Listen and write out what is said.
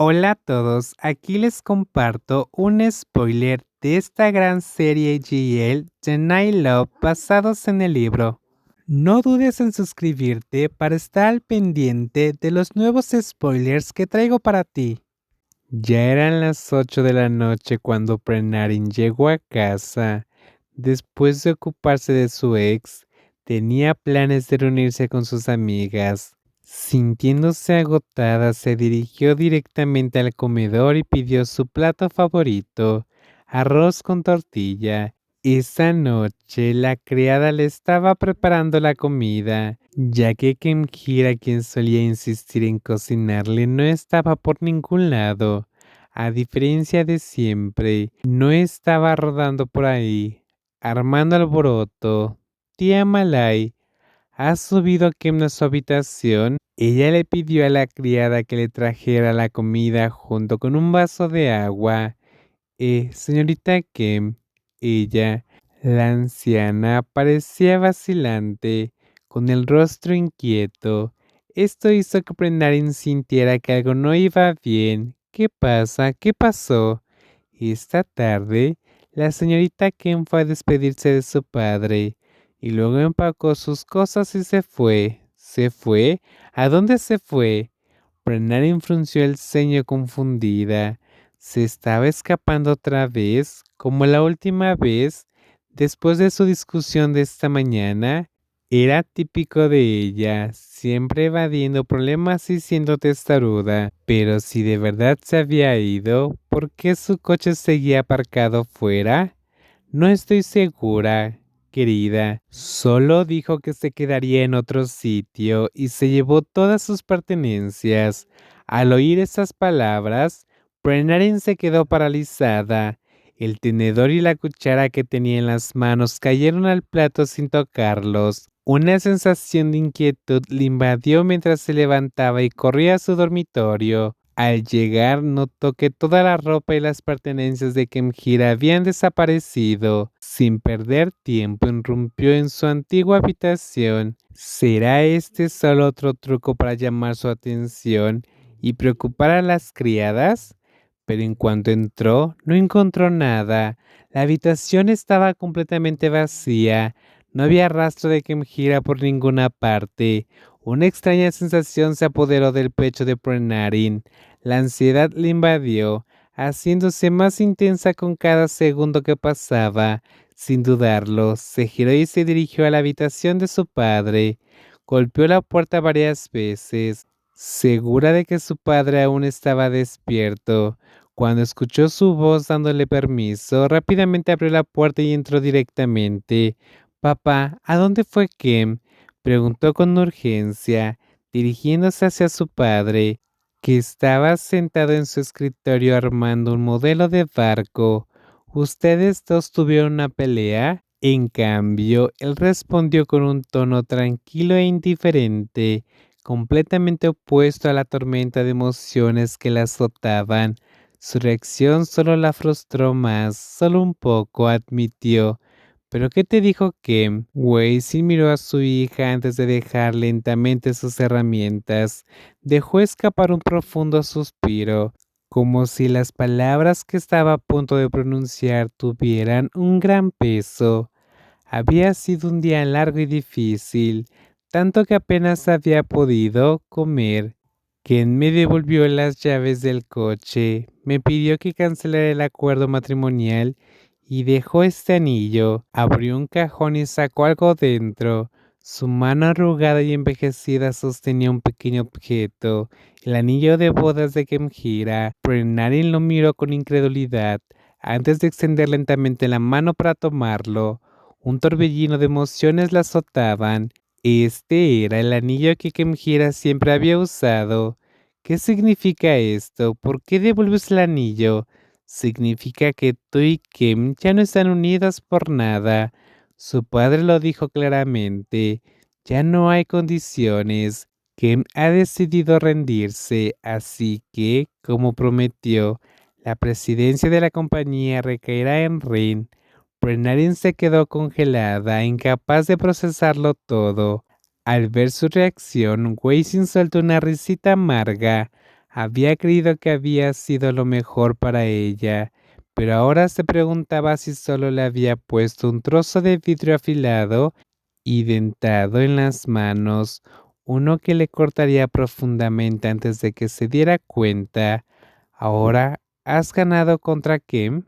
Hola a todos, aquí les comparto un spoiler de esta gran serie GL Night Love basados en el libro. No dudes en suscribirte para estar al pendiente de los nuevos spoilers que traigo para ti. Ya eran las 8 de la noche cuando Prenarin llegó a casa. Después de ocuparse de su ex, tenía planes de reunirse con sus amigas. Sintiéndose agotada, se dirigió directamente al comedor y pidió su plato favorito, arroz con tortilla. Esa noche la criada le estaba preparando la comida, ya que Kemjira, quien solía insistir en cocinarle, no estaba por ningún lado. A diferencia de siempre, no estaba rodando por ahí, armando alboroto. Tía Malay ha subido a Kim a su habitación. Ella le pidió a la criada que le trajera la comida junto con un vaso de agua. Eh, señorita Kim, ella, la anciana, parecía vacilante, con el rostro inquieto. Esto hizo que Prendarin sintiera que algo no iba bien. ¿Qué pasa? ¿Qué pasó? Esta tarde, la señorita Kim fue a despedirse de su padre y luego empacó sus cosas y se fue. ¿Se fue? ¿A dónde se fue? Brenarin frunció el ceño confundida. ¿Se estaba escapando otra vez, como la última vez, después de su discusión de esta mañana? Era típico de ella, siempre evadiendo problemas y siendo testaruda. Pero si de verdad se había ido, ¿por qué su coche seguía aparcado fuera? No estoy segura querida, solo dijo que se quedaría en otro sitio y se llevó todas sus pertenencias. Al oír esas palabras, Brenarin se quedó paralizada. El tenedor y la cuchara que tenía en las manos cayeron al plato sin tocarlos. Una sensación de inquietud le invadió mientras se levantaba y corría a su dormitorio. Al llegar notó que toda la ropa y las pertenencias de Kemjira habían desaparecido. Sin perder tiempo irrumpió en su antigua habitación. ¿Será este solo otro truco para llamar su atención y preocupar a las criadas? Pero en cuanto entró, no encontró nada. La habitación estaba completamente vacía. No había rastro de Kemjira por ninguna parte. Una extraña sensación se apoderó del pecho de Prenarin. La ansiedad le invadió, haciéndose más intensa con cada segundo que pasaba. Sin dudarlo, se giró y se dirigió a la habitación de su padre. Golpeó la puerta varias veces, segura de que su padre aún estaba despierto. Cuando escuchó su voz dándole permiso, rápidamente abrió la puerta y entró directamente. Papá, ¿a dónde fue Kim? preguntó con urgencia, dirigiéndose hacia su padre que estaba sentado en su escritorio armando un modelo de barco. ¿Ustedes dos tuvieron una pelea? En cambio, él respondió con un tono tranquilo e indiferente, completamente opuesto a la tormenta de emociones que la azotaban. Su reacción solo la frustró más, solo un poco, admitió. ¿Pero qué te dijo Kim? Weiss miró a su hija antes de dejar lentamente sus herramientas. Dejó escapar un profundo suspiro, como si las palabras que estaba a punto de pronunciar tuvieran un gran peso. Había sido un día largo y difícil, tanto que apenas había podido comer. Ken me devolvió las llaves del coche, me pidió que cancelara el acuerdo matrimonial y dejó este anillo. Abrió un cajón y sacó algo dentro. Su mano arrugada y envejecida sostenía un pequeño objeto, el anillo de bodas de Kemjira. Prenarin lo miró con incredulidad antes de extender lentamente la mano para tomarlo. Un torbellino de emociones la azotaban. Este era el anillo que Kemjira siempre había usado. ¿Qué significa esto? ¿Por qué devuelves el anillo? significa que tú y Kim ya no están unidas por nada. Su padre lo dijo claramente. Ya no hay condiciones. Kim ha decidido rendirse, así que, como prometió, la presidencia de la compañía recaerá en Rin. Brenarin se quedó congelada, incapaz de procesarlo todo. Al ver su reacción, Weisin soltó una risita amarga. Había creído que había sido lo mejor para ella, pero ahora se preguntaba si solo le había puesto un trozo de vidrio afilado y dentado en las manos, uno que le cortaría profundamente antes de que se diera cuenta. Ahora has ganado contra Kem.